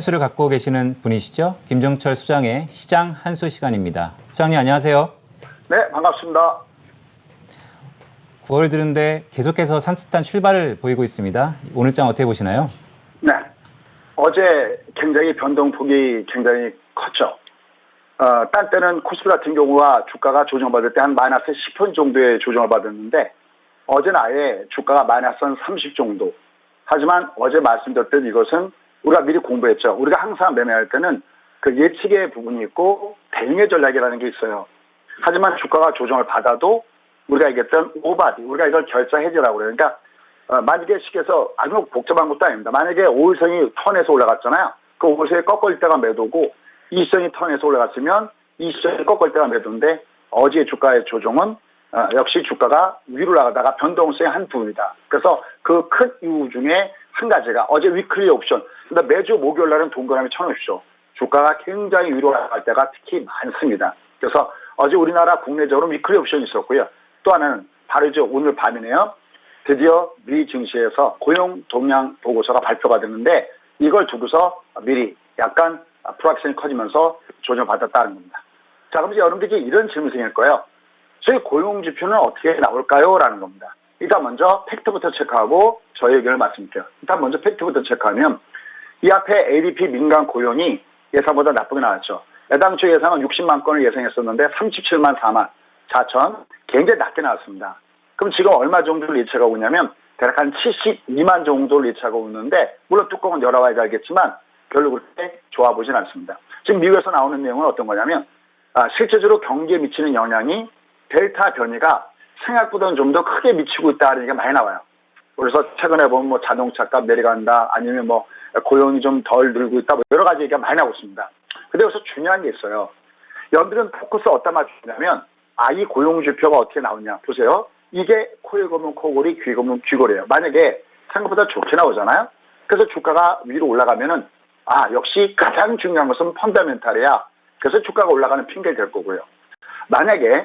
한수를 갖고 계시는 분이시죠? 김정철 수장의 시장 한수 시간입니다. 수장님 안녕하세요. 네, 반갑습니다. 9월 들은데 계속해서 산뜻한 출발을 보이고 있습니다. 오늘 장 어떻게 보시나요? 네. 어제 굉장히 변동폭이 굉장히 컸죠. 어, 딴 때는 코스피 같은 경우와 주가가 조정받을 때 한 마이너스 10분 정도의 조정을 받았는데 어제는 아예 주가가 마이너스 한 30 정도. 하지만 어제 말씀드렸듯 이것은 우리가 미리 공부했죠. 우리가 항상 매매할 때는 그 예측의 부분이 있고 대응의 전략이라는 게 있어요. 하지만 주가가 조정을 받아도 우리가 얘기했던 오바디, 우리가 이걸 결사 해지라고 그래요. 그러니까 어, 만약에 시계에서 아주 복잡한 것도 아닙니다. 만약에 5일선이 턴에서 올라갔잖아요. 그 5일선이 꺾을 때가 매도고 2선이 턴에서 올라갔으면 2선이 꺾을 때가 매도인데 어제 주가의 조정은 어, 역시 주가가 위로 나가다가 변동성의 한 부분이다. 그래서 그 큰 이유 중에 한 가지가 어제 위클리 옵션. 그러니까 매주 목요일 날은 동그라미 쳐놓으십시오. 주가가 굉장히 위로 나갈 때가 특히 많습니다. 그래서 어제 우리나라 국내적으로 위클리 옵션이 있었고요. 또 하나는 바로 이제 오늘 밤이네요. 드디어 미 증시에서 고용 동향 보고서가 발표가 됐는데 이걸 두고서 미리 약간 불확실이 커지면서 조정받았다는 겁니다. 자, 그럼 이제 여러분들이 이런 질문이 생길 거예요. 저희 고용 지표는 어떻게 나올까요? 라는 겁니다. 일단 먼저 팩트부터 체크하고 저희 의견을 말씀드릴게요. 일단 먼저 팩트부터 체크하면 이 앞에 ADP 민간 고용이 예상보다 나쁘게 나왔죠. 애당초 예상은 60만 건을 예상했었는데 37만 4만 4천 굉장히 낮게 나왔습니다. 그럼 지금 얼마 정도를 예측하고 있냐면 대략 한 72만 정도를 예측하고 있는데 물론 뚜껑은 열어봐야 알겠지만 별로 그렇게 좋아 보진 않습니다. 지금 미국에서 나오는 내용은 어떤 거냐면 아, 실제적으로 경기에 미치는 영향이 델타 변이가 생각보다는 좀 더 크게 미치고 있다는 얘기가 많이 나와요. 그래서 최근에 보면 뭐 자동차 값 내려간다 아니면 뭐 고용이 좀 덜 늘고 있다 뭐 여러 가지 얘기가 많이 나오고 있습니다. 근데 여기서 중요한 게 있어요. 여러분들은 포커스 어디다 맞추냐면 아 이 고용 지표가 어떻게 나오냐 보세요. 이게 코에 검은 코골이 귀에 검은 귀골이에요. 만약에 생각보다 좋게 나오잖아요. 그래서 주가가 위로 올라가면은 아 역시 가장 중요한 것은 펀더멘탈이야. 그래서 주가가 올라가는 핑계가 될 거고요. 만약에 어,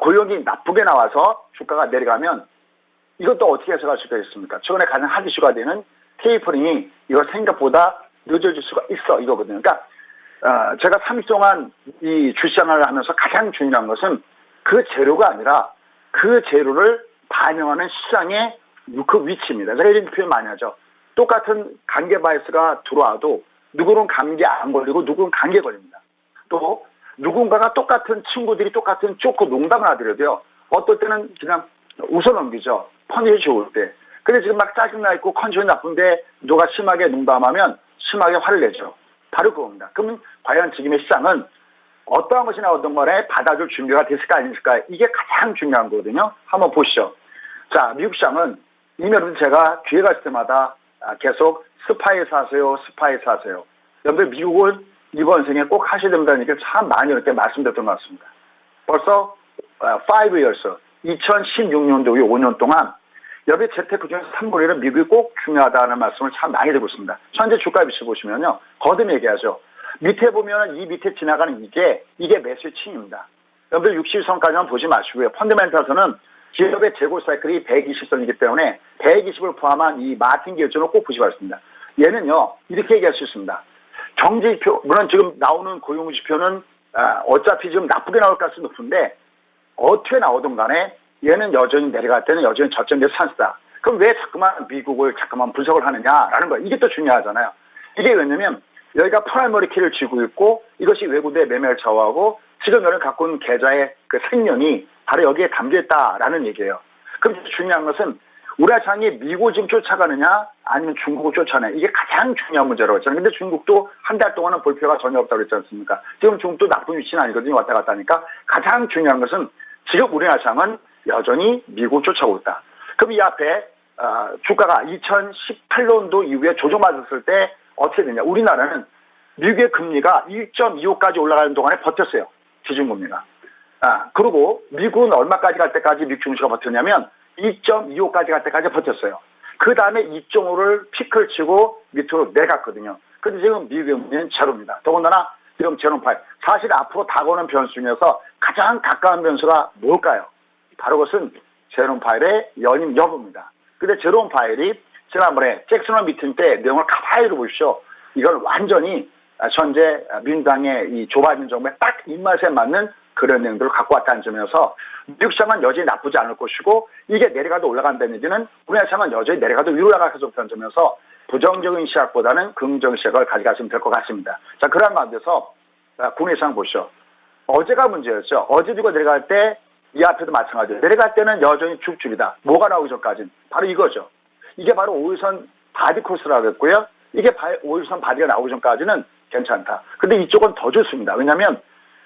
고용이 나쁘게 나와서 주가가 내려가면 이것도 어떻게 해석할 수가 있습니까? 최근에 가장 핫 이슈가 되는 테이퍼링이 이거 생각보다 늦어질 수가 있어 이거거든요. 그러니까 어, 제가 3일 동안 이 주시장을 하면서 가장 중요한 것은 그 재료가 아니라 그 재료를 반영하는 시장의 그 위치입니다. 제가 이런 표현 많이 하죠. 똑같은 감기 바이러스가 들어와도 누구는 감기 안 걸리고 누구는 감기에 걸립니다. 또 누군가가 똑같은 친구들이 똑같은 쪼크 농담을 하더라도요. 어떨 때는 그냥 웃어 넘기죠. 컨디션이 좋을 때. 근데 지금 막 짜증나 있고 컨디션이 나쁜데 누가 심하게 농담하면 심하게 화를 내죠. 바로 그겁니다. 그러면 과연 지금의 시장은 어떠한 것이 나오던 간에 받아줄 준비가 됐을까 아니었을까 이게 가장 중요한 거거든요. 한번 보시죠. 자, 미국 시장은 여러분 제가 기회가 있을 때마다 아, 계속 스파이 사세요, 스파이 사세요. 여러분들 미국은 이번 생에 꼭 하셔야 된다는 얘기를 참 많이 이렇게 말씀드렸던 것 같습니다. 벌써 5 years, 2016년도 이 5년 동안 여러분의 재테크 중에서 3분의 1은 미국이 꼭 중요하다는 말씀을 참 많이 드리고 있습니다. 현재 주가 비치 보시면요. 거듭 얘기하죠. 밑에 보면 이 밑에 지나가는 이게 이게 매수층입니다. 여러분들 60선까지만 보지 마시고요. 펀드멘탈에서는 기업의 재고 사이클이 120선이기 때문에 120을 포함한 이 마틴 결정을 꼭 보시기 바랍니다. 얘는요 이렇게 얘기할 수 있습니다. 경제지표 물론 지금 나오는 고용지표는 아, 어차피 지금 나쁘게 나올 가능성이 높은데 어떻게 나오든 간에 얘는 여전히 내려갈 때는 여전히 저점에서 찬스다. 그럼 왜 자꾸만 미국을 자꾸만 분석을 하느냐라는 거예요. 이게 또 중요하잖아요. 이게 왜냐면 여기가 프라이머리 키를 쥐고 있고 이것이 외국의 매매를 좌우하고 지금 여러분 갖고 있는 계좌의 그 생명이 바로 여기에 담겨 있다라는 얘기예요. 그럼 중요한 것은 우리나라 장이 미국을 지금 쫓아가느냐 아니면 중국을 쫓아가느냐 이게 가장 중요한 문제라고 했잖아요. 근데 중국도 한 달 동안은 볼 필요가 전혀 없다고 그랬지 않습니까? 지금 중국도 나쁜 위치는 아니거든요. 왔다 갔다 하니까 가장 중요한 것은 지금 우리나라 장은 여전히 미국을 쫓아오고 있다. 그럼 이 앞에 어, 주가가 2018년도 이후에 조정받았을 때 어떻게 되냐. 우리나라는 미국의 금리가 1.25까지 올라가는 동안에 버텼어요. 기준금리가. 아, 그리고 미국은 얼마까지 갈 때까지 미국 증시가 버텼냐면 2.25까지 갈 때까지 버텼어요. 그 다음에 2.5를 피크를 치고 밑으로 내갔거든요. 근데 지금 미국의 금리는 제로입니다. 더군다나 지금 제로파이. 사실 앞으로 다가오는 변수 중에서 가장 가까운 변수가 뭘까요? 바로 그것은 제롬 파일의 연임 여부입니다. 근데 제롬 파일이 지난번에 잭슨홀 미팅 때 내용을 가만히 읽어보십시오. 이걸 완전히 아, 현재 민주당의 이 좁아진 정부에 딱 입맛에 맞는 그런 내용들을 갖고 왔다는 점에서 미국 시장은 여전히 나쁘지 않을 것이고 이게 내려가도 올라간다는 얘기는 우리나라 시장은 여전히 내려가도 위로 올라갈 수 없다는 점에서 부정적인 시각보다는 긍정 시각을 가져가시면 될 것 같습니다. 자, 그런 가운데서 아, 국내 시장 보시죠. 어제가 문제였죠. 어제 주가 내려갈 때 이 앞에도 마찬가지예요. 내려갈 때는 여전히 쭉줄이다. 뭐가 나오기 전까지는 바로 이거죠. 이게 바로 5일선 바디 코스라고 했고요. 이게 바, 5일선 바디가 나오기 전까지는 괜찮다. 근데 이쪽은 더 좋습니다. 왜냐하면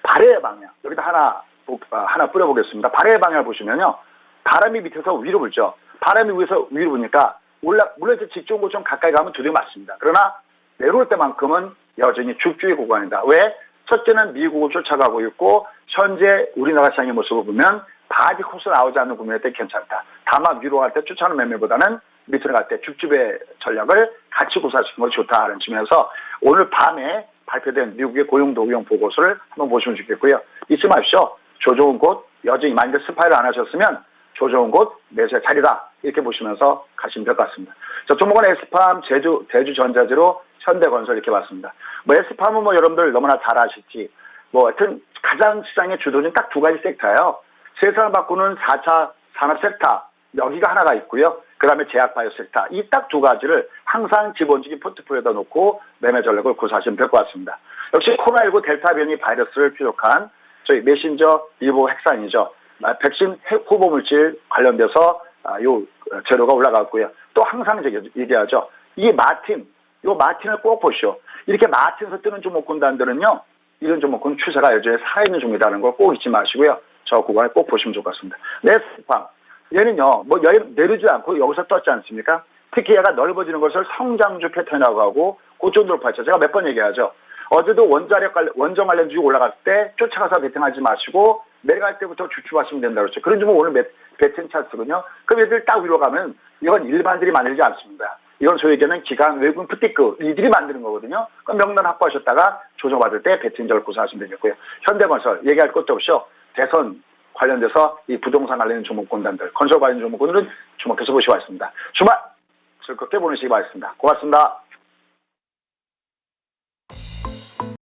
발의 방향 여기다 하나 보- 아, 하나 뿌려보겠습니다. 발의 방향을 보시면요. 바람이 밑에서 위로 불죠. 바람이 위에서 위로 부니까 올라 물론 이제 직종 고좀 가까이 가면 두대 맞습니다. 그러나 내려올 때만큼은 여전히 죽주의 구간이다. 왜? 첫째는 미국을 쫓아가고 있고 현재 우리나라 시장의 모습을 보면 바디 코스 나오지 않는 구매할 때 괜찮다. 다만 위로 갈 때 쫓아오는 매매보다는 밑으로 갈 때 죽집의 전략을 같이 구사시키는 것이 좋다는 측면에서 오늘 밤에 발표된 미국의 고용도구형 보고서를 한번 보시면 좋겠고요. 잊지 마십시오. 조정은 곳 여전히 만약에 스파이를 안 하셨으면 조정은 곳 매수의 자리다 이렇게 보시면서 가시면 될 것 같습니다. 자, 종목은 에스팜, 제주, 대주전자재로 현대건설 이렇게 봤습니다. 뭐 에스팜은 뭐 여러분들 너무나 잘 아시지. 뭐 하여튼 가장 시장의 주도는 딱 두 가지 섹터예요. 세상을 바꾸는 4차 산업 섹터 여기가 하나가 있고요. 그 다음에 제약 바이오 섹터 이 딱 두 가지를 항상 기본적인 포트폴리오에다 놓고 매매 전략을 구사하시면 될 것 같습니다. 역시 코로나19 델타 변이 바이러스를 피속한 저희 메신저 일부 핵산이죠. 아, 백신 핵 후보 물질 관련돼서 아, 요 어, 재료가 올라갔고요. 또 항상 얘기하죠. 이 마틴, 요 마틴을 꼭 보시오. 이렇게 마틴에서 뜨는 종목군단들은요, 이런 종목군 추세가 여전히 살아있는 종이라는 걸 꼭 잊지 마시고요. 저 구간을 꼭 보시면 좋을 것 같습니다. 네스팜. 얘는요, 뭐 여- 내리지 않고 여기서 떴지 않습니까? 특히 얘가 넓어지는 것을 성장주 패턴이라고 하고 고점 돌파했죠. 제가 몇 번 얘기하죠. 어제도 원자력 관련, 원전 관련 주식 올라갈 때 쫓아가서 베팅하지 마시고 내려갈 때부터 주춤하시면 된다고 그랬죠. 그런 종목 오늘 매- 베팅 찬스거든요. 그럼 얘들 딱 위로 가면 이건 일반들이 만들지 않습니다. 이건 소위 얘기하는 기관 외국인 푸티크 이들이 만드는 거거든요. 그럼 명단 확보하셨다가 조정받을 때 베팅적을 구사하시면 되겠고요. 현대건설 얘기할 것도 없이요. 대선 관련돼서 이 부동산 관련 종목군단들, 건설 관련 종목군들은 주목해서 보시기 바랍니다. 주말 즐겁게 보내시기 바랍니다. 고맙습니다.